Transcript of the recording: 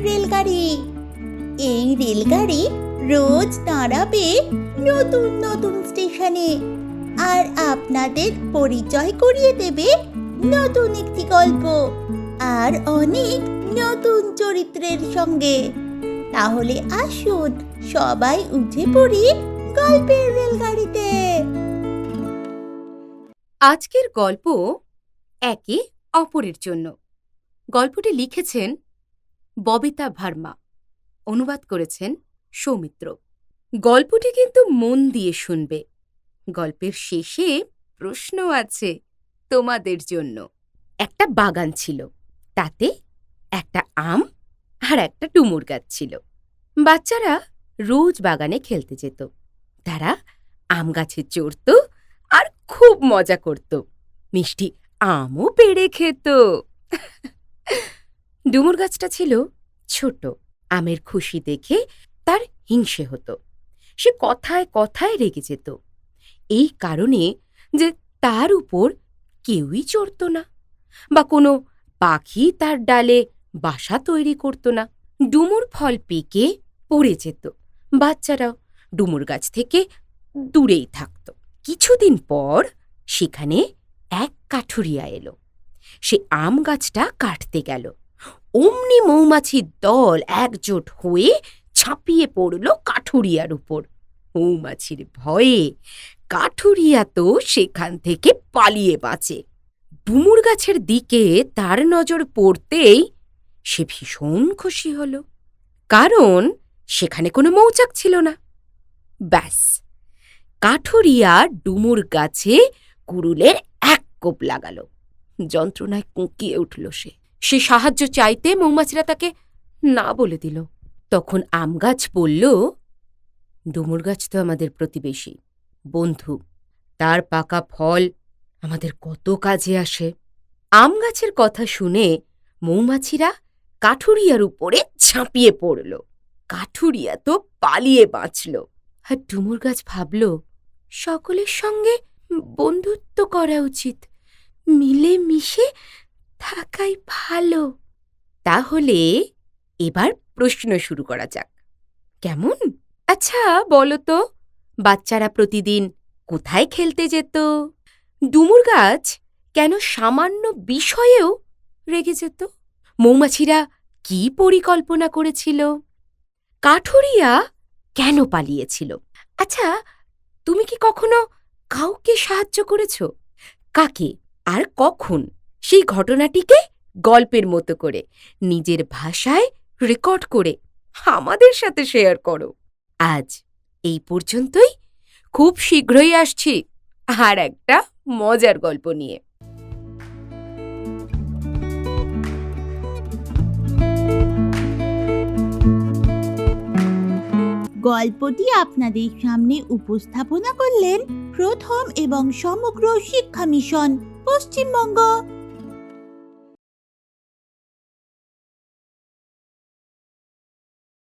রেলগাড়ি রোজ দাঁড়াবে নতুন নতুন স্টেশনে আর আপনাদের পরিচয় করিয়ে দেবে নতুন একটি গল্প আর অনেক নতুন চরিত্রের সঙ্গে। তাহলে আসুন সবাই উঠে পড়ি গল্পের রেলগাড়িতে। আজকের গল্প একে অপরের জন্য। গল্পটি লিখেছেন ববিতা ভার্মা। অনুবাদ করেছেন সৌমিত্র। গল্পটি কিন্তু মন দিয়ে শুনবে। গল্পের শেষে প্রশ্ন আছে তোমাদের জন্য। একটা বাগান ছিল। তাতে একটা আম আর একটা ডুমুর গাছ ছিল। বাচ্চারা রোজ বাগানে খেলতে যেত। তারা আম গাছে চড়ত আর খুব মজা করত। মিষ্টি আমও পেড়ে খেত। ডুমুর গাছটা ছিল ছোট, আমের খুশি দেখে তার হিংসে হতো। সে কথায় কথায় রেগে যেত। এই কারণে যে তার উপর কেউই চড়ত না বা কোনো পাখি তার ডালে বাসা তৈরি করত না। ডুমুর ফল পেকে পড়ে যেত। বাচ্চারাও ডুমুর গাছ থেকে দূরেই থাকত। কিছুদিন পর সেখানে এক কাঠুরিয়া এলো। সে আম গাছটা কাটতে গেল। অমনি মৌমাছির দল একজোট হয়ে ছাপিয়ে পড়ল কাঠুরিয়ার উপর। মৌমাছির ভয়ে কাঠুরিয়া তো সেখান থেকে পালিয়ে বাঁচে। ডুমুর গাছের দিকে তার নজর পড়তেই সে ভীষণ খুশি হল, কারণ সেখানে কোনো মৌচাক ছিল না। ব্যাস, কাঠুরিয়া ডুমুর গাছে কুড়ুলের এক কোপ লাগালো। যন্ত্রণায় কুঁকিয়ে উঠল সে। সে সাহায্য চাইতে মৌমাছিরা তাকে না বলে দিল। তখন আম গাছ বলল, ডুমুর গাছ তো আমাদের প্রতিবেশী। বন্ধু, তার পাকা ফল আমাদের কত কাজে আসে। আম গাছের কথা শুনে মৌমাছিরা কাঠুরিয়ার উপরে ঝাঁপিয়ে পড়ল। কাঠুরিয়া তো পালিয়ে বাঁচল। আর ডুমুর গাছ ভাবল, সকলের সঙ্গে বন্ধুত্ব করা উচিত। মিলে মিশে থাকাই ভালো। তাহলে এবার প্রশ্ন শুরু করা যাক। কেমন? আচ্ছা বলো তো, বাচ্চারা প্রতিদিন কোথায় খেলতে যেত? ডুমুর গাছ কেন সামান্য বিষয়েও রেগে যেত? মৌমাছিরা কি পরিকল্পনা করেছিল? কাঠুরিয়া কেন পালিয়েছিল? আচ্ছা তুমি কি কখনো কাউকে সাহায্য করেছ? কাকে আর কখন? সেই ঘটনাটিকে গল্পের মতো করে, নিজের ভাষায় রেকর্ড করে আমাদের সাথে শেয়ার করো। আজ এই পর্যন্তই। খুব শীঘ্রই আসছি আর একটা মজার গল্প নিয়ে। গল্পটি আপনাদের সামনে উপস্থাপনা করলেন প্রথম এবং সমগ্র শিক্ষা মিশন, পশ্চিমবঙ্গ।